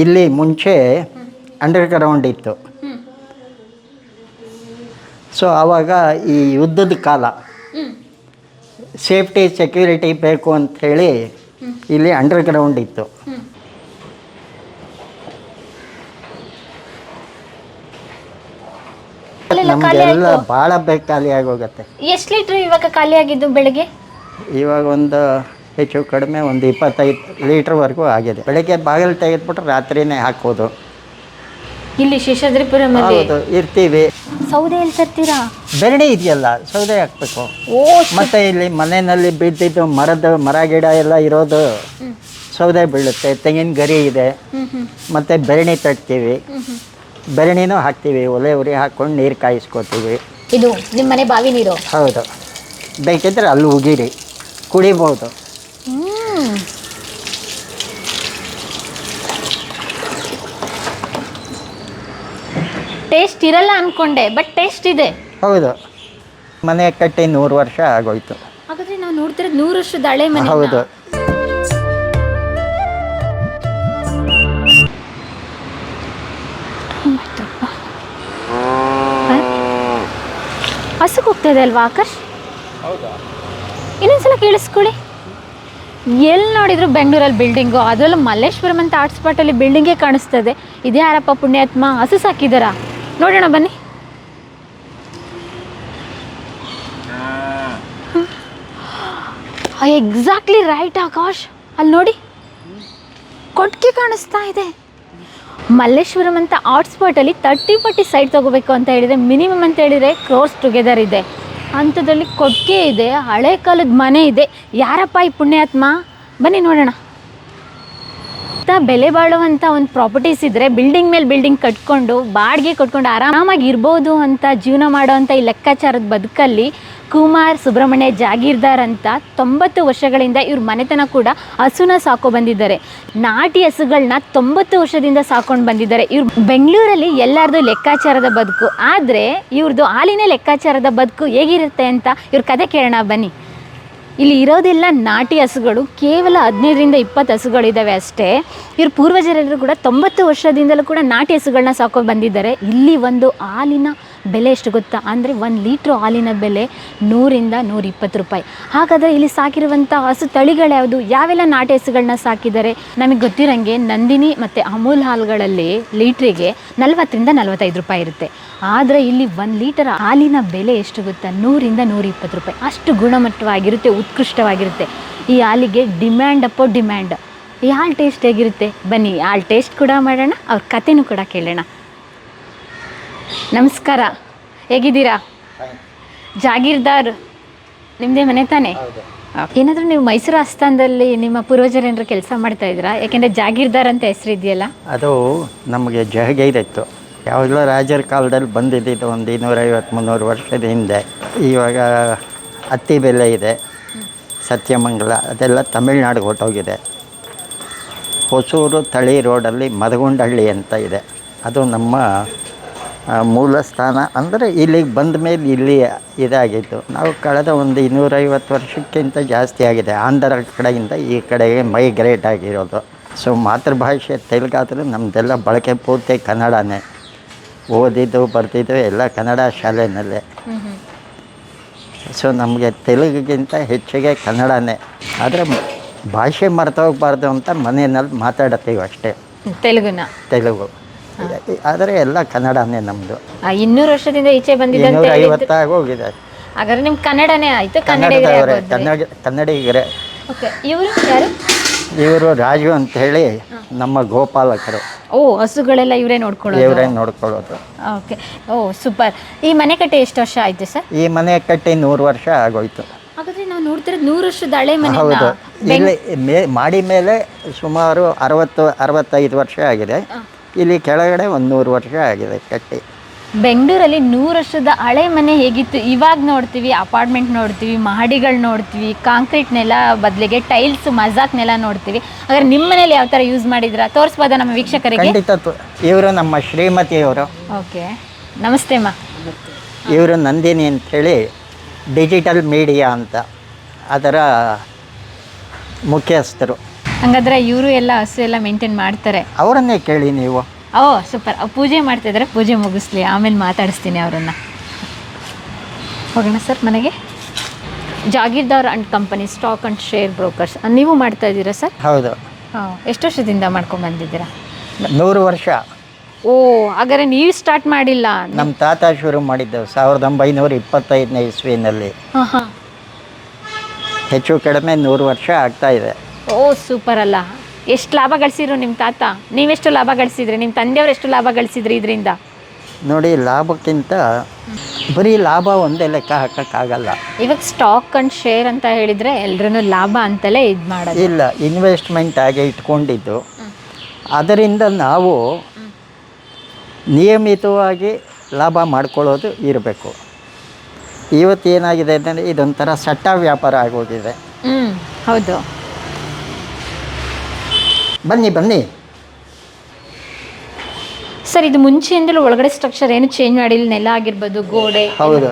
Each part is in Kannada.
ಇಲ್ಲಿ ಮುಂಚೆ ಅಂಡರ್ ಗ್ರೌಂಡ್ ಇತ್ತು. ಸೊ ಆವಾಗ ಈ ಯುದ್ಧದ ಕಾಲ. ಸೇಫ್ಟಿ ಸೆಕ್ಯೂರಿಟಿ ಬೇಕು ಅಂತ ಹೇಳಿ ಇಲ್ಲಿ ಅಂಡರ್ ಗ್ರೌಂಡ್ ಇತ್ತು ನಮಗೆಲ್ಲ ಭಾಳ ಬೇಗ ಖಾಲಿ ಆಗೋಗುತ್ತೆ. ಎಷ್ಟು ಲೀಟ್ರ್ ಇವಾಗ ಖಾಲಿ ಆಗಿದ್ದು ಬೆಳಗ್ಗೆ? ಇವಾಗ ಒಂದು ಹೆಚ್ಚು ಕಡಿಮೆ ಒಂದು ಇಪ್ಪತ್ತೈದು ಲೀಟ್ರ್ವರೆಗೂ ಆಗಿದೆ. ಬೆಳಗ್ಗೆ ಬಾಗಿಲು ತೆಗೆದ್ಬಿಟ್ರೆ ರಾತ್ರಿನೇ ಹಾಕೋದು ಇಲ್ಲಿ ಶೇಷಾದ್ರಿಪುರ ಹೌದು ಇರ್ತೀವಿ. ಸೌದೆ ಎಲ್ಲಿ ತರ್ತೀರಾ? ಬೆರಣಿ ಇದೆಯಲ್ಲ ಸೌದೆ ಹಾಕ್ಬೇಕು. ಓ ಮತ್ತೆ ಇಲ್ಲಿ ಮನೆಯಲ್ಲಿ ಬಿದ್ದಿದ್ದು ಮರದ ಮರ ಗಿಡ ಎಲ್ಲ ಇರೋದು ಸೌದೆ ಬೀಳುತ್ತೆ ತೆಂಗಿನ ಗರಿ ಇದೆ. ಮತ್ತೆ ಬೆರಣಿ ತಟ್ತೀವಿ. ಬೆರಣಿನೂ ಹಾಕ್ತೀವಿ ಒಲೆ ಉರಿ ಹಾಕ್ಕೊಂಡು ನೀರು ಕಾಯಿಸ್ಕೊತೀವಿ. ಇದು ನಿಮ್ಮ ಮನೆ ಬಾವಿ ನೀರು? ಹೌದು. ಬೇಕಿದ್ರೆ ಅಲ್ಲಿ ಉಗಿರಿ ಕುಡಿಬೋದು. ಹ್ಮ್ ಟೇಸ್ಟ್ ಇರಲ್ಲ ಅನ್ಕೊಂಡೆ ಬಟ್ ಟೇಸ್ಟ್ ಇದೆ. ಹೌದು. ಮನೆ ಕಟ್ಟಿ ನೂರು ವರ್ಷ ಆಗೋಯ್ತು. ಹಾಗಾದ್ರೆ ನಾವು ನೋಡ್ತಿರೋದು ನೂರು ವರ್ಷದ ಹಳೆ ಮನೆ ಹೌದು. ಹಸುಗೆ ಹೋಗ್ತಾ ಇದೆ ಅಲ್ವಾ ಆಕರ್ಷ್ ಇನ್ನೊಂದ್ಸಲ ಕೇಳಿಸ್ಕೊಳ್ಳಿ. ಎಲ್ಲಿ ನೋಡಿದ್ರು ಬೆಂಗಳೂರಲ್ಲಿ ಬಿಲ್ಡಿಂಗು ಅದರಲ್ಲೂ ಮಲ್ಲೇಶ್ವರಂ ಅಂತ ಆರ್ಟ್ ಸ್ಪಾಟಲ್ಲಿ ಬಿಲ್ಡಿಂಗೇ ಕಾಣಿಸ್ತದೆ. ಇದ್ಯಾರಪ್ಪ ಪುಣ್ಯಾತ್ಮ ಹಸು ಸಾಕಿದಾರಾ. ನೋಡೋಣ ಬನ್ನಿ. Exactly right Akash. ಅಲ್ಲಿ ನೋಡಿ. ಕೊಟ್ಟಿಗೆ ಕಾಣಿಸ್ತಾ ಇದೆ. ಮಲ್ಲೇಶ್ವರಂ ಅಂತ ಆರ್ಟ್ ಸ್ಪಾಟಲ್ಲಿ ತರ್ಟಿ ಫಾರ್ಟಿ ಸೈಟ್ ತೊಗೋಬೇಕು ಅಂತ ಹೇಳಿದರೆ ಮಿನಿಮಮ್ ಅಂತ ಹೇಳಿದರೆ ಕ್ಲೋಸ್ ಟುಗೆದರ್ ಇದೆ. ಅಂಥದ್ರಲ್ಲಿ ಕೊಕ್ಕೆ ಇದೆ ಹಳೆ ಕಾಲದ ಮನೆ ಇದೆ. ಯಾರಪ್ಪ ಈ ಪುಣ್ಯಾತ್ಮ? ಬನ್ನಿ ನೋಡೋಣ. ಅಂತ ಬೆಲೆ ಬಾಳುವಂಥ ಒಂದು ಪ್ರಾಪರ್ಟೀಸ್ ಇದ್ದರೆ ಬಿಲ್ಡಿಂಗ್ ಮೇಲೆ ಬಿಲ್ಡಿಂಗ್ ಕಟ್ಕೊಂಡು, ಬಾಡಿಗೆ ಕಟ್ಕೊಂಡು ಆರಾಮಾಗಿ ಇರ್ಬೋದು ಅಂತ ಜೀವನ ಮಾಡೋವಂಥ ಈ ಲೆಕ್ಕಾಚಾರದ ಬದುಕಲ್ಲಿ ಕುಮಾರ್ ಸುಬ್ರಹ್ಮಣ್ಯ ಜಾಗೀರ್ದಾರ್ ಅಂತ ತೊಂಬತ್ತು ವರ್ಷಗಳಿಂದ ಇವ್ರ ಮನೆತನ ಕೂಡ ಹಸುನ ಸಾಕೋ ಬಂದಿದ್ದಾರೆ. ನಾಟಿ ಹಸುಗಳನ್ನ ತೊಂಬತ್ತು ವರ್ಷದಿಂದ ಸಾಕೊಂಡು ಬಂದಿದ್ದಾರೆ. ಇವ್ರು ಬೆಂಗಳೂರಲ್ಲಿ ಎಲ್ಲರದು ಲೆಕ್ಕಾಚಾರದ ಬದುಕು. ಆದರೆ ಇವ್ರದ್ದು ಹಾಲಿನ ಲೆಕ್ಕಾಚಾರದ ಬದುಕು ಹೇಗಿರುತ್ತೆ ಅಂತ ಇವ್ರ ಕತೆ ಕೇಳೋಣ ಬನ್ನಿ. ಇಲ್ಲಿ ಇರೋದೆಲ್ಲ ನಾಟಿ ಹಸುಗಳು, ಕೇವಲ ಹದಿನೈದರಿಂದ ಇಪ್ಪತ್ತು ಹಸುಗಳಿದ್ದಾವೆ ಅಷ್ಟೇ. ಇವ್ರ ಪೂರ್ವಜರೆಲ್ಲರೂ ಕೂಡ ತೊಂಬತ್ತು ವರ್ಷದಿಂದಲೂ ಕೂಡ ನಾಟಿ ಹಸುಗಳನ್ನ ಸಾಕೋ ಬಂದಿದ್ದಾರೆ. ಇಲ್ಲಿ ಒಂದು ಹಾಲಿನ ಬೆಲೆ ಎಷ್ಟು ಗೊತ್ತಾ? ಅಂದರೆ ಒಂದು ಲೀಟ್ರ್ ಹಾಲಿನ ಬೆಲೆ ನೂರಿಂದ ನೂರ ಇಪ್ಪತ್ತು ರೂಪಾಯಿ. ಹಾಗಾದರೆ ಇಲ್ಲಿ ಸಾಕಿರುವಂಥ ಹಸು ತಳಿಗಳು ಯಾವುದು? ಯಾವೆಲ್ಲ ನಾಟಿ ಹಸುಗಳನ್ನ ಸಾಕಿದ್ದಾರೆ? ನಮಗೆ ಗೊತ್ತಿರೋಂಗೆ ನಂದಿನಿ ಮತ್ತು ಅಮೂಲ್ ಹಾಲುಗಳಲ್ಲಿ ಲೀಟ್ರಿಗೆ ನಲ್ವತ್ತರಿಂದ ನಲವತ್ತೈದು ರೂಪಾಯಿ ಇರುತ್ತೆ. ಆದರೆ ಇಲ್ಲಿ ಒಂದು ಲೀಟರ್ ಹಾಲಿನ ಬೆಲೆ ಎಷ್ಟು ಗೊತ್ತಾ? ನೂರಿಂದ ನೂರ ಇಪ್ಪತ್ತು ರೂಪಾಯಿ. ಅಷ್ಟು ಗುಣಮಟ್ಟವಾಗಿರುತ್ತೆ, ಉತ್ಕೃಷ್ಟವಾಗಿರುತ್ತೆ. ಈ ಹಾಲಿಗೆ ಡಿಮ್ಯಾಂಡ್ ಅಪ್ಪೋ ಡಿಮ್ಯಾಂಡ್. ಈ ಹಾಲು ಟೇಸ್ಟ್ ಹೇಗಿರುತ್ತೆ? ಬನ್ನಿ ಹಾಲು ಟೇಸ್ಟ್ ಕೂಡ ಮಾಡೋಣ, ಅವ್ರ ಕಥೆನೂ ಕೂಡ ಕೇಳೋಣ. ನಮಸ್ಕಾರ. ಹೇಗಿದ್ದೀರಾ? ಜಾಗೀರ್ದಾರ್. ನಿಮ್ಮದೇ ಮನೆ ತಾನೇ? ಏನಾದರೂ ನೀವು ಮೈಸೂರು ಆಸ್ಥಾನದಲ್ಲಿ ನಿಮ್ಮ ಪೂರ್ವಜರೇನರು ಕೆಲಸ ಮಾಡ್ತಾ ಇದ್ದೀರಾ? ಯಾಕೆಂದರೆ ಜಾಗೀರ್ದಾರ್ ಅಂತ ಹೆಸರು ಇದೆಯಲ್ಲ? ಅದು ನಮಗೆ ಜಹಗೈರಿತ್ತು. ಯಾವಾಗಲೂ ರಾಜರ ಕಾಲದಲ್ಲಿ ಬಂದಿದ್ದು ಒಂದು ಇನ್ನೂರೈವತ್ತು ಮುನ್ನೂರು ವರ್ಷದ ಹಿಂದೆ. ಇವಾಗ ಹತ್ತಿ ಬೆಲೆ ಇದೆ. ಸತ್ಯಮಂಗಲ ಅದೆಲ್ಲ ತಮಿಳ್ನಾಡಿಗೆ ಹೊರಟೋಗಿದೆ. ಹೊಸೂರು ತಳಿ ರೋಡಲ್ಲಿ ಮದಗೊಂಡಹಳ್ಳಿ ಅಂತ ಇದೆ. ಅದು ನಮ್ಮ ಮೂಲ ಸ್ಥಾನ ಅಂದರೆ ಇಲ್ಲಿಗೆ ಬಂದ ಮೇಲೆ ಇಲ್ಲಿ ಇದಾಗಿತ್ತು. ನಾವು ಕಳೆದ ಒಂದು ಇನ್ನೂರೈವತ್ತು ವರ್ಷಕ್ಕಿಂತ ಜಾಸ್ತಿ ಆಗಿದೆ. ಆಂಧ್ರ ಕಡೆಯಿಂದ ಈ ಕಡೆಗೆ ಮೈಗ್ರೇಟ್ ಆಗಿರೋದು. ಸೊ ಮಾತೃಭಾಷೆ ತೆಲುಗಾದರೂ ನಮ್ಮದೆಲ್ಲ ಬಳಕೆ ಪೂರ್ತಿ ಕನ್ನಡನೇ. ಓದಿದ್ದು ಬರ್ತಿದ್ದು ಎಲ್ಲ ಕನ್ನಡ ಶಾಲೆಯಲ್ಲೇ ಸೊ ನಮಗೆ ತೆಲುಗಿಗಿಂತ ಹೆಚ್ಚಿಗೆ ಕನ್ನಡನೇ. ಆದರೆ ಭಾಷೆ ಮರ್ತೋಗ್ಬಾರ್ದು ಅಂತ ಮನೆಯಲ್ಲಿ ಮಾತಾಡತ್ತೀವಿ ಅಷ್ಟೇ. ತೆಲುಗುನ. ತೆಲುಗು. ಆದರೆ ಎಲ್ಲ ಕನ್ನಡನೇ ನಮ್ಮದು ಇನ್ನೂರು ವರ್ಷದಿಂದ ಈಚೆ ಬಂದಿದೆ ಹಾಗಾದ್ರೆ ನಿಮ್ ಕನ್ನಡನೇ ಆಯ್ತು ಕನ್ನಡಿಗರೇ ಕನ್ನಡ ಕನ್ನಡಿಗರೇ. ಓಕೆ ಇವರು ಯಾರು? ಇವರು ರಾಜು ಅಂತ ಹೇಳಿ ನಮ್ಮ ಗೋಪಾಲಕರು. ಓ ಹಸುಗಳೆಲ್ಲ ಇವರೇ ನೋಡ್ಕೊಳ್ಳೋದು? ಇವರೇ ನೋಡ್ಕೊಳ್ಳೋದು. Okay oh super. ಈ ಮನೆ ಕಟ್ಟೆ ಎಷ್ಟು ವರ್ಷ ಆಯ್ತು ಸರ್? ಈ ಮನೆ ಕಟ್ಟಿ ನೂರು ವರ್ಷ ಆಗೋಯ್ತು. ಹಾಗಾದ್ರೆ ನಾವು ನೋಡ್ತಿರೋದು ನೂರು ವರ್ಷದ ಹಳೆ ಮನೆ ಹೌದು. ಇಲ್ಲಿ ಮೇ ಮಾಡಿ ಮೇಲೆ ಸುಮಾರು ಅರವತ್ತು ಅರವತ್ತೈದು ವರ್ಷ ಆಗಿದೆ. ಇಲ್ಲಿ ಕೆಳಗಡೆ ಒಂದು ನೂರು ವರ್ಷ ಆಗಿದೆ ಕಟ್ಟಿ. ಬೆಂಗಳೂರಲ್ಲಿ ನೂರು ವರ್ಷದ ಹಳೆ ಮನೆ ಹೇಗಿತ್ತು? ಇವಾಗ ನೋಡ್ತೀವಿ ಅಪಾರ್ಟ್ಮೆಂಟ್ ನೋಡ್ತೀವಿ ಮಹಡಿಗಳು ನೋಡ್ತೀವಿ ಕಾಂಕ್ರೀಟ್ ನೆಲ ಬದಲಿಗೆ ಟೈಲ್ಸ್ ಮಜಾಕ್ ನೆಲ ನೋಡ್ತೀವಿ. ಹಾಗಾದ್ರೆ ನಿಮ್ಮ ಮನೇಲಿ ಯಾವ ಥರ ಯೂಸ್ ಮಾಡಿದ್ರ? ತೋರಿಸ್ಬೋದಾ ನಮ್ಮ ವೀಕ್ಷಕರಿಗೆ? ಖಂಡಿತ ಇವರು ನಮ್ಮ ಶ್ರೀಮತಿಯವರು. ಓಕೆ. ನಮಸ್ತೆ ಅಮ್ಮ. ಇವರು ನಂದಿನಿ ಅಂತ ಹೇಳಿ ಡಿಜಿಟಲ್ ಮೀಡಿಯಾ ಅಂತ ಅದರ ಮುಖ್ಯಸ್ಥರು. ಹಂಗಾದ್ರೆ ಇವರು ಎಲ್ಲ ಹಸು ಎಲ್ಲ ಮೇಂಟೈನ್ ಮಾಡ್ತಾರೆ. ಅವರನ್ನೇ ಕೇಳಿ ನೀವು. ಓ ಸೂಪರ್ ಪೂಜೆ ಮಾಡ್ತಿದ್ದಾರೆ ಪೂಜೆ ಮುಗಿಸ್ಲಿ ಆಮೇಲೆ ಮಾತಾಡಿಸ್ತೀನಿ ಅವರನ್ನು. ಹೋಗೋಣ ಸರ್ ಮನೆಗೆ. Jagirdar and company stock and share brokers ನೀವು ಮಾಡ್ತಾ ಇದ್ದೀರಾ ಸರ್? ಹೌದು. ಹಾಂ ಎಷ್ಟು ವರ್ಷದಿಂದ ಮಾಡ್ಕೊಂಡು ಬಂದಿದ್ದೀರಾ? ನೂರು ವರ್ಷ. ಓ ಹಾಗಾದ್ರೆ ನೀವು ಸ್ಟಾರ್ಟ್ ಮಾಡಿಲ್ಲ. ನಮ್ಮ ತಾತ ಶುರು ಮಾಡಿದ್ದು ಸಾವಿರದ ಒಂಬೈನೂರ ಇಪ್ಪತ್ತೈದನೇ ಇಸ್ವಿನಲ್ಲಿ. ಹೆಚ್ಚು ಕಡಿಮೆ ನೂರು ವರ್ಷ ಆಗ್ತಾ ಇದೆ. ಓ ಸೂಪರ್ ಅಲ್ಲ. ಎಷ್ಟು ಲಾಭ ಗಳಿಸಿದ್ರು ನಿಮ್ಮ ತಾತ? ನೀವೆಷ್ಟು ಲಾಭ ಗಳಿಸಿದ್ರಿ? ನಿಮ್ಮ ತಂದೆಯವರು ಎಷ್ಟು ಲಾಭ ಗಳಿಸಿದ್ರಿ ಇದರಿಂದ? ನೋಡಿ ಲಾಭಕ್ಕಿಂತ ಬರೀ ಲಾಭ ಒಂದೇ ಲೆಕ್ಕ ಹಾಕೋಕ್ಕಾಗಲ್ಲ. ಇವಾಗ ಸ್ಟಾಕ್ ಅಂಡ್ ಶೇರ್ ಅಂತ ಹೇಳಿದ್ರೆ ಎಲ್ರೂ ಲಾಭ ಅಂತಲೇ ಇದು ಮಾಡೋದು. ಇಲ್ಲ ಇನ್ವೆಸ್ಟ್ಮೆಂಟ್ ಆಗಿ ಇಟ್ಕೊಂಡಿದ್ದು. ಅದರಿಂದ ನಾವು ನಿಯಮಿತವಾಗಿ ಲಾಭ ಮಾಡ್ಕೊಳ್ಳೋದು ಇರಬೇಕು. ಇವತ್ತು ಏನಾಗಿದೆ ಅಂದರೆ ಇದೊಂಥರ ಸಟ್ಟ ವ್ಯಾಪಾರ ಆಗೋಗಿದೆ. ಹ್ಞೂ ಹೌದು. ಬನ್ನಿ ಬನ್ನಿ. ಸರ್ ಇದು ಮುಂಚೆಯಿಂದಲೂ ಒಳಗಡೆ ಸ್ಟ್ರಕ್ಚರ್ ಏನು ಚೇಂಜ್ ಮಾಡಿಲ್ಲ ನೆಲ ಆಗಿರ್ಬೋದು ಗೋಡೆ. ಹೌದು.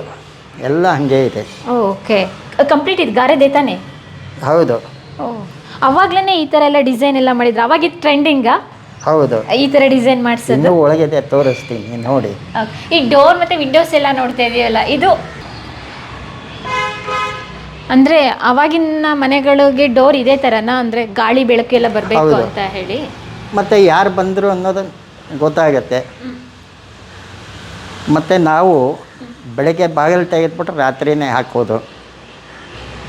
ಎಲ್ಲ ಹಾಗೆ ಇದೆ. ಓಕೆ. ಕಂಪ್ಲೀಟ್ ಇದು ಗಾರೆ ತಾನೆ ಹೌದು. ಓ. ಅವಾಗ್ಲೇ ಈ ಥರ ಎಲ್ಲ ಡಿಸೈನ್ ಎಲ್ಲ ಮಾಡಿದ್ರು. ಅವಾಗ ಇದು ಟ್ರೆಂಡಿಂಗಾ ಹೌದು. ಈ ಥರ ಡಿಸೈನ್ ಮಾಡಿಸಿದ್ರು. ಒಳಗೆ ಒಳಗಿದೆ ತೋರಿಸ್ತೀನಿ ನೋಡಿ. ಈ ಡೋರ್ ಮತ್ತೆ ವಿಂಡೋಸ್ ಎಲ್ಲ ನೋಡ್ತಾ ಇದೆಯಲ್ಲ ಇದು ಅಂದ್ರೆ ಅವಾಗಿನ ಮನೆಗಳಿಗೆ ಡೋರ್ ಇದೇ ತರನ? ಅಂದ್ರೆ ಗಾಳಿ ಬೆಳಕು ಎಲ್ಲ ಬರಬೇಕು ಹೌದು. ಅಂತ ಹೇಳಿ. ಮತ್ತು ಯಾರು ಬಂದರು ಅನ್ನೋದು ಗೊತ್ತಾಗತ್ತೆ. ಮತ್ತು ನಾವು ಬೆಳಗ್ಗೆ ಬಾಗಿಲು ತೆಗೆದ್ಬಿಟ್ರೆ ರಾತ್ರಿನೇ ಹಾಕೋದು.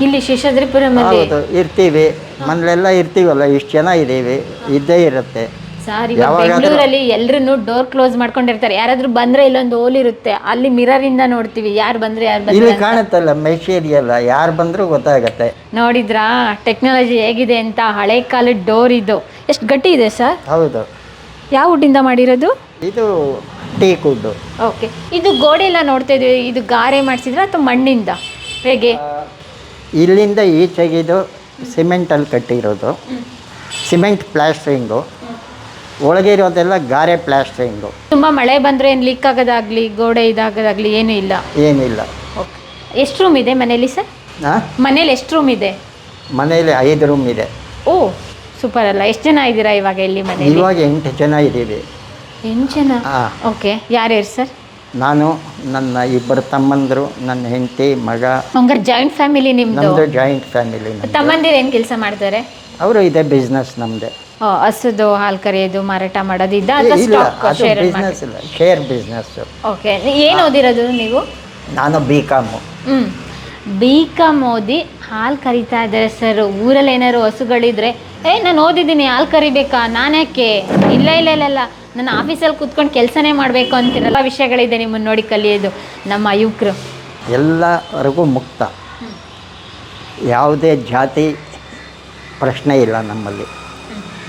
ಇಲ್ಲಿ ಶೇಷಾದ್ರಿಪುರಮಲ್ಲಿ ಹೌದು ಇರ್ತೀವಿ. ಮನೇಲೆಲ್ಲ ಇರ್ತೀವಲ್ಲ ಇಷ್ಟು ಜನ ಇದ್ದೀವಿ ಇದ್ದೇ ಇರುತ್ತೆ. ಸರ್ ಇವಾಗ ಬೆಂಗಳೂರಲ್ಲಿ ಎಲ್ರು ಡೋರ್ ಕ್ಲೋಸ್ ಮಾಡ್ಕೊಂಡಿರ್ತಾರೆ. ಯಾರಾದ್ರೂ ಬಂದ್ರೆ ಇಲ್ಲೊಂದು ಹೋಲ್ ಇರುತ್ತೆ. ಅಲ್ಲಿ ಮಿರರ್ ಇಂದ ನೋಡ್ತೀವಿ. ಯಾರು ಬಂದ್ರೆ ಯಾರು ಇಲ್ಲಿ ಬಂದ್ರೆ ಕಾಣುತ್ತಲ್ಲ ಮೆಷೇರಿಯಲ್ಲ ಯಾರು ಬಂದ್ರೂ ಗೊತ್ತಾಗತ್ತೆ. ನೋಡಿದ್ರಾ? ಟೆಕ್ನಾಲಜಿ ಹೇಗಿದೆ ಅಂತ ಹಳೆ ಕಾಲದ ಡೋರ್ ಇದು. ಎಷ್ಟು ಗಟ್ಟಿ ಇದೆ ಸರ್ ಹೌದು. ಯಾವ ವುಡ್ಡಿಂದ ಮಾಡಿರೋದು? ಇದು ಟೀ ಕುಡ್ಡು. ಓಕೆ ಇದು ಗೋಡೆ ಎಲ್ಲ ನೋಡ್ತಾ ಇದ್ವಿ ಇದು ಗಾರೆ ಮಾಡಿಸಿದ್ರ ಅಥವಾ ಮಣ್ಣಿಂದ? ಹೇಗೆ? ಇಲ್ಲಿಂದ ಈಚೆಗಿದು ಸಿಮೆಂಟಲ್ಲಿ ಕಟ್ಟಿರೋದು. ಸಿಮೆಂಟ್ ಪ್ಲಾಸ್ಟ್ರಿಂಗು ಒಳಗೆ ಇರೋದೆಲ್ಲ ಗಾರೆ ಪ್ಲಾಸ್ಟ್ರಿಂಗು. ತುಂಬಾ ಮಳೆ ಬಂದ್ರೆ ಏನು ಲೀಕ್ ಆಗೋದಾಗ್ಲಿ ಗೋಡೆ ಇದಾಗೋದಾಗ್ಲಿ ಏನೂ ಇಲ್ಲ? ಏನಿಲ್ಲ ಓಕೆ ಎಷ್ಟು ರೂಮ್ ಇದೆ ಮನೇಲಿ ಸರ್? ಹಾಂ ಮನೇಲಿ ಎಷ್ಟು ರೂಮ್ ಇದೆ? ಮನೇಲಿ ಐದು ರೂಮ್ ಇದೆ. ಓ ಸೂಪರ್ ಅಲ್ಲ. ಎಷ್ಟು ಜನ ಇದ್ದೀರಾ ಇವಾಗ ಇಲ್ಲಿ ಮನೆ ಇವಾಗ ಎಂಟು ಜನ ಇದ್ದೀವಿ. ಎಂಟು ಜನ? ಹಾಂ ಓಕೆ ಯಾರ್ಯಾರು ಸರ್? ನಾನು ನನ್ನ ಇಬ್ಬರು ತಮ್ಮಂದರು ನನ್ನ ಹೆಂಡತಿ ಮಗ. ಹಂಗಾರೆ ಜಾಯಿಂಟ್ ಫ್ಯಾಮಿಲಿ ನಿಮ್ಮದು ನಮ್ಮದು ಜಾಯಿಂಟ್ ಫ್ಯಾಮಿಲಿ ತಮ್ಮಂದಿರು ಏನು ಕೆಲಸ ಮಾಡ್ತಾರೆ? ಅವರು ಇದೆ ಬಿಸ್ನೆಸ್ ನಮ್ಮದೇ ಹಸುದು ಹಾಲು ಕರೆಯೋದು ಮಾರಾಟ ಮಾಡೋದು ಇದ್ದ ಅಥವಾ ಇಲ್ಲ ಸ್ಟಾಕ್ ಅದು ಶೇರ್ ಬಿಸ್ನೆಸ್ ಇಲ್ಲ ಶೇರ್ ಬಿಸ್ನೆಸ್ಸು ಓಕೆ ಏನು ಓದಿರೋದು ನೀವು? ನಾನು ಬಿ ಕಾಮು ಹ್ಞೂ ಬಿ ಕಾಮ್ ಓದಿ ಹಾಲು ಕರಿತಾ ಇದ್ದಾರೆ ಸರ್ ಊರಲ್ಲಿ ಏನಾದ್ರು ಹಸುಗಳಿದ್ರೆ ಏ ನಾನು ಓದಿದ್ದೀನಿ ಹಾಲು ಕರಿಬೇಕಾ? ನಾನ್ಯಾಕೆ ಇಲ್ಲ ಇಲ್ಲ ಇಲ್ಲ ಇಲ್ಲ. ನನ್ನ ಆಫೀಸಲ್ಲಿ ಕೂತ್ಕೊಂಡು ಕೆಲಸನೇ ಮಾಡಬೇಕು ಅಂತಿರಲ್ಲ ವಿಷಯಗಳಿದೆ ನಿಮ್ಮನ್ನು ನೋಡಿ ಕಲಿಯೋದು ನಮ್ಮ ಯುವಕರು. ಎಲ್ಲರಿಗೂ ಮುಕ್ತ. ಯಾವುದೇ ಜಾತಿ ಪ್ರಶ್ನೆ ಇಲ್ಲ ನಮ್ಮಲ್ಲಿ.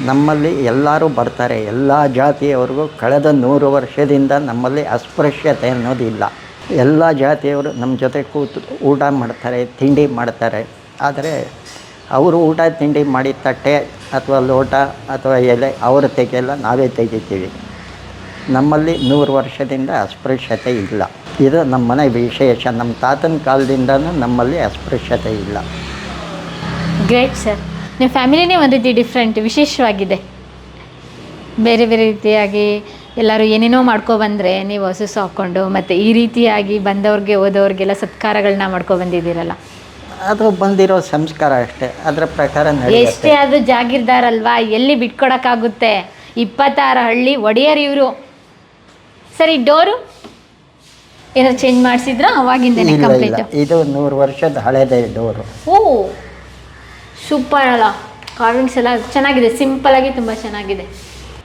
ನಮ್ಮಲ್ಲಿ ಎಲ್ಲರೂ ಬರ್ತಾರೆ. ಎಲ್ಲ ಜಾತಿಯವ್ರಿಗೂ ಕಳೆದ ನೂರು ವರ್ಷದಿಂದ ನಮ್ಮಲ್ಲಿ ಅಸ್ಪೃಶ್ಯತೆ ಅನ್ನೋದಿಲ್ಲ ಎಲ್ಲ ಜಾತಿಯವರು ನಮ್ಮ ಜೊತೆ ಕೂತು ಊಟ ಮಾಡ್ತಾರೆ, ತಿಂಡಿ ಮಾಡ್ತಾರೆ. ಆದರೆ ಅವರು ಊಟ, ತಿಂಡಿ ಮಾಡಿದ ತಟ್ಟೆ ಅಥವಾ ಲೋಟ ಅಥವಾ ಎಲೆ ಅವರು ತೆಗೆಯಲ್ಲ, ನಾವೇ ತೆಗಿತೀವಿ. ನಮ್ಮಲ್ಲಿ ನೂರು ವರ್ಷದಿಂದ ಅಸ್ಪೃಶ್ಯತೆ ಇಲ್ಲ. ಇದು ನಮ್ಮ ಮನೆ ವಿಶೇಷ. ನಮ್ಮ ತಾತನ ಕಾಲದಿಂದನೂ ನಮ್ಮಲ್ಲಿ ಅಸ್ಪೃಶ್ಯತೆ ಇಲ್ಲ. ಗ್ರೇಟ್ ಸರ್ ನಿಮ್ಮ ಫ್ಯಾಮಿಲಿನೇ ಒಂದು ರೀತಿ ಡಿಫ್ರೆಂಟ್ ವಿಶೇಷವಾಗಿದೆ. ಬೇರೆ ಬೇರೆ ರೀತಿಯಾಗಿ ಎಲ್ಲರೂ ಏನೇನೋ ಮಾಡ್ಕೊಬಂದರೆ ನೀವು ಹಸು ಸಾಕೊಂಡು ಮತ್ತು ಈ ರೀತಿಯಾಗಿ ಬಂದವ್ರಿಗೆ ಹೋದವ್ರಿಗೆಲ್ಲ ಸತ್ಕಾರಗಳನ್ನ ಮಾಡ್ಕೊಬಂದಿದ್ದೀರಲ್ಲ ಅದು ಬಂದಿರೋ ಸಂಸ್ಕಾರ ಅಷ್ಟೇ. ಅದರ ಪ್ರಕಾರ ಎಷ್ಟೇ ಅದು ಜಾಗಿರ್ದಾರಲ್ವಾ? ಎಲ್ಲಿ ಬಿಟ್ಕೊಡೋಕ್ಕಾಗುತ್ತೆ? ಇಪ್ಪತ್ತಾರು ಹಳ್ಳಿ ಒಡೆಯರ್ ಇವರು. ಸರಿ ಡೋರು? ಏನಾದ್ರು ಚೇಂಜ್ ಮಾಡಿಸಿದ್ರ? ಕಂಪ್ಲೀಟ್ ಇದು ನೂರು ವರ್ಷದ ಹಳೆದೇ ಡೋರು. ಓ! ಸೂಪರ್ ಅಲ್ಲ. ಕಾರ್ವಿಂಗ್ಸ್ ಎಲ್ಲ ಚೆನ್ನಾಗಿದೆ. ಸಿಂಪಲ್ ಆಗಿ ತುಂಬ ಚೆನ್ನಾಗಿದೆ.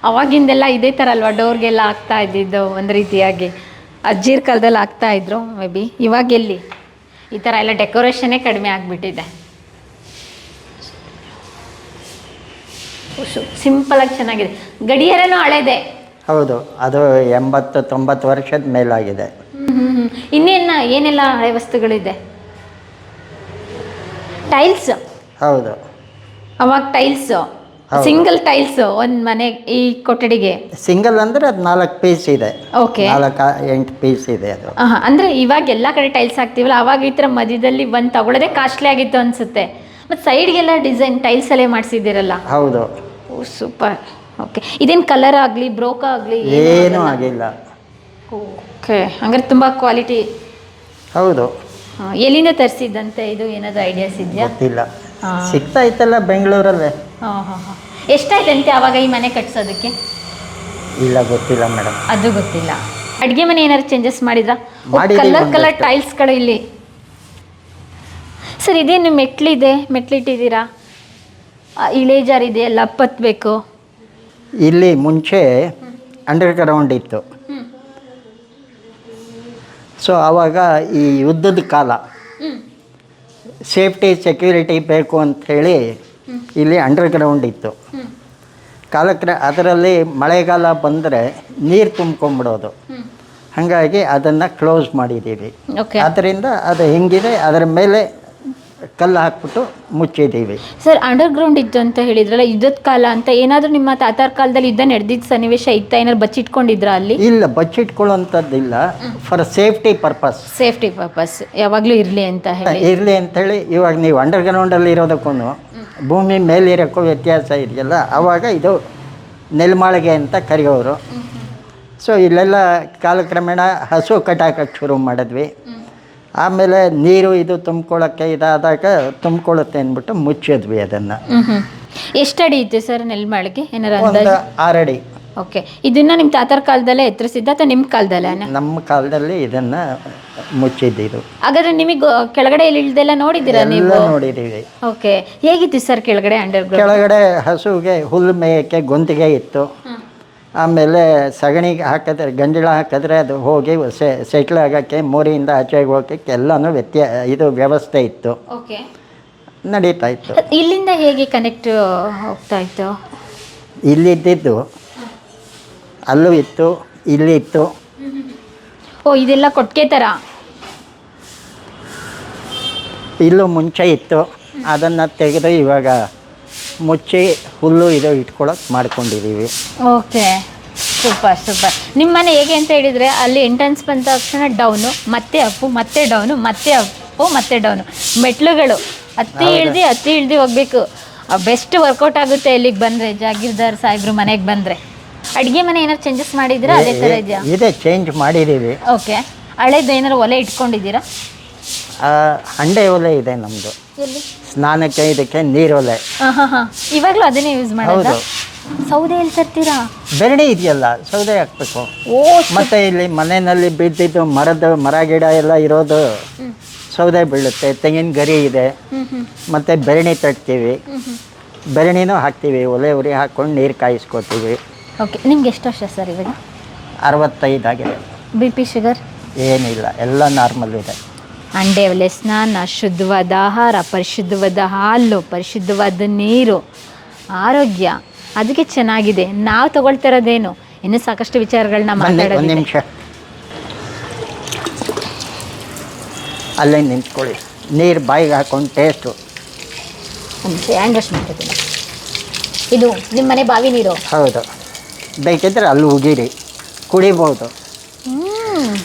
ಅವಾಗಿಂದೆಲ್ಲ ಇದೇ ಥರ ಅಲ್ವಾ? ಡೋರ್ಗೆಲ್ಲ ಆಗ್ತಾ ಇದ್ದಿದ್ದು ಒಂದು ರೀತಿಯಾಗಿ. ಅಜ್ಜಿರ್ ಕಾಲದಲ್ಲಿ ಆಗ್ತಾ ಇದ್ರು ಮೇ ಬಿ ಇವಾಗ ಎಲ್ಲಿ? ಈ ಥರ ಎಲ್ಲ ಡೆಕೋರೇಷನ್ನೇ ಕಡಿಮೆ ಆಗಿಬಿಟ್ಟಿದೆ. ಸಿಂಪಲಾಗಿ ಚೆನ್ನಾಗಿದೆ. ಗಡಿಯಾರನೂ ಹಳೇದೆ. ಹೌದು. ಅದು ಎಂಬತ್ತು ತೊಂಬತ್ತು ವರ್ಷದ ಮೇಲಾಗಿದೆ. ಇನ್ನೇನ ಏನೆಲ್ಲ ಹಳೆ ವಸ್ತುಗಳಿದೆ? ಟೈಲ್ಸ್ ಹೌದು. ಅವಾಗ ಟೈಲ್ಸ್ ಸಿಂಗಲ್ ಟೈಲ್ಸ್ ಒಂದ್ ಮನೆ ಈ ಕೊಠಡಿಗೆ? ಸಿಂಗಲ್ ಅಂದ್ರೆ ಅದು ನಾಲ್ಕು ಪೀಸ್ ಇದೆ. ಓಕೆ ನಾಲ್ಕು ಎಂಟು ಪೀಸ್ ಇದೆ ಅದು. ಅಂದ್ರೆ ಇವಾಗ ಎಲ್ಲಾ ಕಡೆ ಟೈಲ್ಸ್ ಹಾಕ್ತಿವಲ್ಲ ಅವಾಗ ಈ ತರ ಮಧ್ಯದಲ್ಲಿ ಒಂದ್ ತಗೊಳ್ಳೋದೇ ಕಾಸ್ಟ್ಲಿ ಆಗಿತ್ತು ಅನ್ಸುತ್ತೆ. ಮತ್ತು ಸೈಡ್ಗೆಲ್ಲ ಡಿಸೈನ್ ಟೈಲ್ಸ್ ಅಲ್ಲೇ ಮಾಡಿಸಿದ್ದೀರಲ್ಲ? ಹೌದು. ಓ ಸೂಪರ್ ಓಕೆ ಇದೇನು ಕಲರ್ ಆಗಲಿ ಬ್ರೋಕ ಆಗಲಿ ಏನೂ ಆಗಿಲ್ಲ? ಓಕೆ ಹಂಗಾರೆ ತುಂಬ ಕ್ವಾಲಿಟಿ ಹೌದು. ಎಲ್ಲಿಂದ ತರಿಸಿದ್ದಂತೆ? ಇದು ಏನಾದರೂ ಐಡಿಯಾಸ್ ಇದೆಯಾ? ಗೊತ್ತಿಲ್ಲ. ಸಿಗ್ತಾ ಇತ್ತಲ್ಲ ಬೆಂಗಳೂರಲ್ಲೇ. ಎಷ್ಟಾಯ್ತಂತೆ ಅವಾಗ ಈ ಮನೆ ಕಟ್ಸೋದಕ್ಕೆ? ಇಲ್ಲ ಗೊತ್ತಿಲ್ಲ ಮೇಡಮ್ ಅದು ಗೊತ್ತಿಲ್ಲ. ಅಡುಗೆ ಮನೆ ಏನಾದ್ರು ಚೇಂಜಸ್ ಮಾಡಿದ್ರಾ? ಕಲರ್ ಕಲರ್ ಟೈಲ್ಸ್ ಟೈಲ್ಸ್ಗಳು ಇಲ್ಲಿ. ಸರ್ ಇದೇನು ಮೆಟ್ಲಿದೆ? ಮೆಟ್ಲಿಟ್ಟಿದ್ದೀರಾ? ಇಳೇಜಾರಿದೆ ಇಳಿಜಾರ್ ಇದೆ ಎಲ್ಲ ಪತ್ಬೇಕು ಇಲ್ಲಿ ಮುಂಚೆ ಅಂಡರ್ ಗ್ರೌಂಡ್ ಇತ್ತು. ಸೊ ಆವಾಗ ಈ ಯುದ್ಧದ ಕಾಲ. ಸೇಫ್ಟಿ ಸೆಕ್ಯೂರಿಟಿ ಬೇಕು ಅಂಥೇಳಿ ಇಲ್ಲಿ ಅಂಡರ್ ಗ್ರೌಂಡ್ ಇತ್ತು. ಕಾಲಕ್ರ ಅದರಲ್ಲಿ ಮಳೆಗಾಲ ಬಂದರೆ ನೀರು ತುಂಬ್ಕೊಂಬಿಡೋದು. ಹಾಗಾಗಿ ಅದನ್ನು ಕ್ಲೋಸ್ ಮಾಡಿದ್ದೀವಿ. ಅದರಿಂದ ಅದು ಹೆಂಗಿದೆ ಅದರ ಮೇಲೆ ಕಲ್ಲು ಹಾಕ್ಬಿಟ್ಟು ಮುಚ್ಚಿದ್ದೀವಿ. ಸರ್ ಅಂಡರ್ ಗ್ರೌಂಡ್ ಇತ್ತು ಅಂತ ಹೇಳಿದ್ರಲ್ಲ ಯುದ್ಧದ ಕಾಲ ಅಂತ ಏನಾದರೂ ನಿಮ್ಮ ತಾತಾರ ಕಾಲದಲ್ಲಿ ಯುದ್ಧ ನಡೆದಿದ್ದ ಸನ್ನಿವೇಶ ಇತ್ತ? ಏನಾದ್ರು ಬಚ್ಚಿಟ್ಕೊಂಡಿದ್ರಾ ಅಲ್ಲಿ? ಇಲ್ಲ ಬಚ್ಚಿಟ್ಕೊಳ್ಳೋಂಥದ್ದಿಲ್ಲ for safety purpose safety purpose ಯಾವಾಗಲೂ ಇರಲಿ ಅಂತ ಹೇಳಿ. ಇರಲಿ ಅಂತೇಳಿ ಇವಾಗ ನೀವು ಅಂಡರ್ ಗ್ರೌಂಡಲ್ಲಿ ಇರೋದಕ್ಕೂ ಭೂಮಿ ಮೇಲಿರೋಕ್ಕೂ ವ್ಯತ್ಯಾಸ ಇದೆಯಲ್ಲ ಆವಾಗ ಇದು ನೆಲ್ಮಾಳಿಗೆ ಅಂತ ಕರೆಯೋರು. ಸೊ ಇಲ್ಲೆಲ್ಲ ಕಾಲಕ್ರಮೇಣ ಹಸು ಕಟಾಕಕ್ಕೆ ಶುರು ಮಾಡಿದ್ವಿ. ಆಮೇಲೆ ನೀರು ಇದು ತುಂಬ್ಕೊಳ್ಳೋಕ್ಕೆ ಇದಾದಾಗ ತುಂಬ್ಕೊಳ್ಳುತ್ತೆ ಅಂದ್ಬಿಟ್ಟು ಮುಚ್ಚಿದ್ವಿ ಅದನ್ನು. ಎಷ್ಟಡಿ ಇದೆ ಸರ್ ನೆಲ್ಮಾಳಿಗೆ ಏನಾರು ಒಂದು ಆರಡಿ ಓಕೆ ಇದನ್ನ ನಿಮ್ಮ ತಾತರ ಕಾಲದಲ್ಲೇ ಎತ್ತರಿಸಿದ್ದ ಅಥವಾ ನಿಮ್ಮ ಕಾಲದಲ್ಲೇ? ನಮ್ಮ ಕಾಲದಲ್ಲಿ ಇದನ್ನ ಮುಚ್ಚಿದ್ದಿದ್ದು ಹಾಗಾದ್ರೆ ನಿಮಗೆ ಕೆಳಗಡೆ ಇಳ್ದೆಲ್ಲ ನೋಡಿದ್ದೀರಾ ಎಲ್ಲ ನೀವು? ನೋಡಿದ್ದೀವಿ. ಓಕೆ ಹೇಗಿತ್ತು ಸರ್ ಕೆಳಗಡೆ ಅಂಡರ್ ಕೆಳಗಡೆ ಹಸುವಿಗೆ ಹುಲ್ಲು ಮೇಯಕ್ಕೆ ಗೊಂತಿಗೆ ಇತ್ತು. ಆಮೇಲೆ ಸಗಣಿಗೆ ಹಾಕಿದ್ರೆ ಗಂಜಿಳ ಹಾಕಿದ್ರೆ ಅದು ಹೋಗಿ ಸೆ ಸೆಟ್ಲ್ ಆಗೋಕ್ಕೆ ಮೋರಿಯಿಂದ ಆಚೆಗೆ ಹೋಗೋಕ್ಕೆ ಎಲ್ಲನೂ ವ್ಯತ್ಯ ಇದು ವ್ಯವಸ್ಥೆ ಇತ್ತು. ಓಕೆ. ನಡೀತಾ ಇತ್ತು. ಇಲ್ಲಿಂದ ಹೇಗೆ ಕನೆಕ್ಟ್ ಹೋಗ್ತಾ ಇತ್ತು? ಇಲ್ಲಿದ್ದಿದ್ದು ಅಲ್ಲೂ ಇತ್ತು ಇಲ್ಲಿ ಇತ್ತು. ಓ ಇದೆಲ್ಲ ಕೊಟ್ಟಿಗೆ ಥರ ಇಲ್ಲೂ ಮುಂಚೆ ಇತ್ತು. ಅದನ್ನು ತೆಗೆದು ಇವಾಗ ಮುಚ್ಚಿ ಹುಲ್ಲು ಇದು ಇಟ್ಕೊಳಕ್ಕೆ ಮಾಡ್ಕೊಂಡಿದ್ದೀವಿ ಓಕೆ. Super super. ನಿಮ್ಮ ಮನೆ ಹೇಗೆ ಅಂತ ಹೇಳಿದರೆ ಅಲ್ಲಿ ಎಂಟ್ರೆನ್ಸ್ ಬಂದ ತಕ್ಷಣ ಡೌನು ಮತ್ತೆ ಅಪ್ಪು ಮತ್ತೆ ಡೌನು ಮತ್ತೆ ಅಪ್ಪು ಮತ್ತೆ ಡೌನು ಮೆಟ್ಲುಗಳು ಹತ್ತಿ ಇಳ್ದು ಹತ್ತಿ ಇಳ್ದು ಹೋಗ್ಬೇಕು. ಬೆಸ್ಟ್ ವರ್ಕೌಟ್ ಆಗುತ್ತೆ ಇಲ್ಲಿಗೆ ಬಂದರೆ ಜಾಗೀರ್ದಾರ್ ಸಾಹೇಬ್ರು ಮನೆಗೆ ಬಂದರೆ. ಅಡುಗೆ ಮನೆ ಏನಾರು ಚೇಂಜಸ್ ಮಾಡಿದ್ದೀರಾ? ಅದೇ ಥರ ಇದೆಯಾ? ಇದೆ ಚೇಂಜ್ ಮಾಡಿದ್ದೀವಿ ಓಕೆ. ಹಳೇದು ಏನಾರು ಒಲೆ ಇಟ್ಕೊಂಡಿದ್ದೀರಾ? ಹಂಡೆ ಒಲೆ ಇದೆ ನಮ್ಮದು ಎಲ್ಲಿ? ಸ್ನಾನಕ್ಕೆ ಇದಕ್ಕೆ ನೀರೊಲೆ. ಇವಾಗಲೂ ಅದನ್ನೇ ಯೂಸ್ ಮಾಡೋದು? ಹೌದು. ಸೌದೆ ಎಲ್ಲಿ ತರ್ತೀರಾ? ಬೆರಣಿ ಇದೆಯಲ್ಲ ಸೌದೆ ಹಾಕ್ಬೇಕು. ಓ ಮತ್ತೆ ಇಲ್ಲಿ ಮನೆಯಲ್ಲಿ ಬಿದ್ದಿದ್ದು ಮರದ ಮರ ಗಿಡ ಎಲ್ಲ ಇರೋದು ಸೌದೆ ಬೀಳುತ್ತೆ ತೆಂಗಿನ ಗರಿ ಇದೆ. ಮತ್ತೆ ಬೆರಣಿ ತಟ್ತೀವಿ. ಬೆರಣಿನೂ ಹಾಕ್ತೀವಿ ಒಲೆ ಉರಿ ಹಾಕ್ಕೊಂಡು ನೀರು ಕಾಯಿಸ್ಕೊತೀವಿ. ಓಕೆ ನಿಮ್ಗೆ ಎಷ್ಟು ವರ್ಷ ಸರ್ ಇವಾಗ? ಅರವತ್ತೈದು ಆಗಿದೆ. ಬಿ ಪಿ ಶುಗರ್ ಏನಿಲ್ಲ ಎಲ್ಲ ನಾರ್ಮಲ್ ಇದೆ. ಅಂಡೆ ಒಲೆ ಸ್ನಾನ ಶುದ್ಧವಾದ ಆಹಾರ ಪರಿಶುದ್ಧವಾದ ಹಾಲು ಪರಿಶುದ್ಧವಾದ ನೀರು ಆರೋಗ್ಯ ಅದಕ್ಕೆ ಚೆನ್ನಾಗಿದೆ. ನಾವು ತಗೊಳ್ತಿರೋದೇನು? ಇನ್ನೂ ಸಾಕಷ್ಟು ವಿಚಾರಗಳನ್ನ ಮಾತಾಡೋದು ನಿಮಿಷ. ಅಲ್ಲೇ ನಿಂತ್ಕೊಳ್ಳಿ. ನೀರು ಬಾಯಿಗೆ ಹಾಕೊಂಡು ಟೇಸ್ಟು. ಹ್ಯಾಂಡ್ ವಾಶ್ ಮಾಡ್ತೀನಿ ಇದು ನಿಮ್ಮ ಮನೆ ಬಾವಿ ನೀರು? ಹೌದು. ಬೇಕಿದ್ರೆ ಅಲ್ಲಿ ಉಗಿರಿ. ಕುಡಿಬೋದು. ಹ್ಮ್.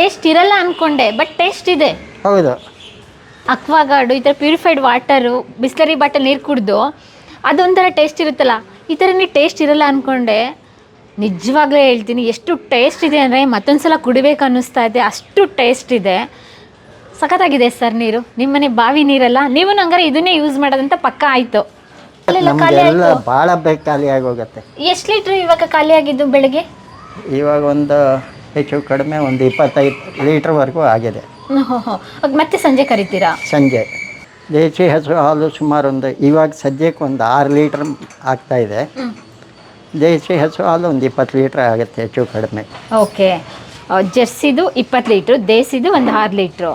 ಟೇಸ್ಟ್ ಇರಲ್ಲ ಅನ್ಕೊಂಡೆ ಬಟ್ ಟೇಸ್ಟ್ ಇದೆ. ಹೌದು. ಅಕ್ವಾಗಾರ್ಡು ಈ ಥರ ಪ್ಯೂರಿಫೈಡ್ ವಾಟರು ಬಿಸ್ಲರಿ ಬಾಟಲ್ ನೀರು ಕುಡಿದು ಅದೊಂಥರ ಟೇಸ್ಟ್ ಇರುತ್ತಲ್ಲ ಈ ಥರ ನೀವು ಟೇಸ್ಟ್ ಇರಲ್ಲ ಅಂದ್ಕೊಂಡೆ ನಿಜವಾಗ್ಲೇ ಹೇಳ್ತೀನಿ ಎಷ್ಟು ಟೇಸ್ಟ್ ಇದೆ ಅಂದರೆ ಮತ್ತೊಂದು ಸಲ ಕುಡಿಬೇಕು ಅನ್ನಿಸ್ತಾ ಇದೆ ಅಷ್ಟು ಟೇಸ್ಟ್ ಇದೆ. ಸಖತ್ತಾಗಿದೆ ಸರ್ ನೀರು ನಿಮ್ಮನೆ ಬಾವಿ ನೀರಲ್ಲ ನೀವು ಹಂಗಾರೆ ಇದನ್ನೇ ಯೂಸ್ ಮಾಡೋದಂತ ಪಕ್ಕ ಆಯಿತು. ಖಾಲಿ ನಮಗೆಲ್ಲ ಆಯಿತು. ಭಾಳ ಬೇಕು ಖಾಲಿ ಆಗೋಗುತ್ತೆ. ಎಷ್ಟು ಲೀಟ್ರ್ ಇವಾಗ ಖಾಲಿ ಆಗಿದ್ದು ಬೆಳಗ್ಗೆ? ಇವಾಗ ಒಂದು ಹೆಚ್ಚು ಕಡಿಮೆ ಒಂದು ಇಪ್ಪತ್ತೈದು ಲೀಟ್ರ್ವರೆಗೂ ಆಗಿದೆ. ಮತ್ತೆ ಸಂಜೆ ಕರಿತೀರಾ? ಸಂಜೆ. ದೇಸಿ ಹಸು ಹಾಲು ಸುಮಾರು ಒಂದು ಇವಾಗ ಸದ್ಯಕ್ಕೆ ಒಂದು ಆರು ಲೀಟ್ರ್ ಆಗ್ತಾ ಇದೆ. ದೇಶಿ ದೇಸಿ ಹಸು ಹಾಲು ಒಂದು ಇಪ್ಪತ್ತು ಲೀಟ್ರ್ ಆಗುತ್ತೆ ಹೆಚ್ಚು ಕಡಿಮೆ. ಓಕೆ. ಜರ್ಸಿದು ಇಪ್ಪತ್ತು ಲೀಟ್ರು ದೇಸಿದು ಒಂದು ಆರು ಲೀಟ್ರು.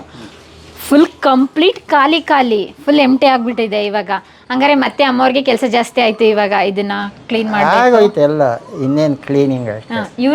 ಫುಲ್ ಕಂಪ್ಲೀಟ್ ಖಾಲಿ ಖಾಲಿ ಫುಲ್ ಎಂಟಿ ಆಗಿಬಿಟ್ಟಿದೆ ಇವಾಗ. ಹಂಗಾರೆ ಮತ್ತೆ ಅಮ್ಮವ್ರಿಗೆ ಕೆಲಸ ಜಾಸ್ತಿ ಆಯಿತು ಇವಾಗ ಇದನ್ನ ಕ್ಲೀನ್ ಮಾಡಿ ಆಗೋಯ್ತು ಎಲ್ಲ ಇನ್ನೇನು ಕ್ಲೀನಿಂಗ್ ಅಷ್ಟೇ.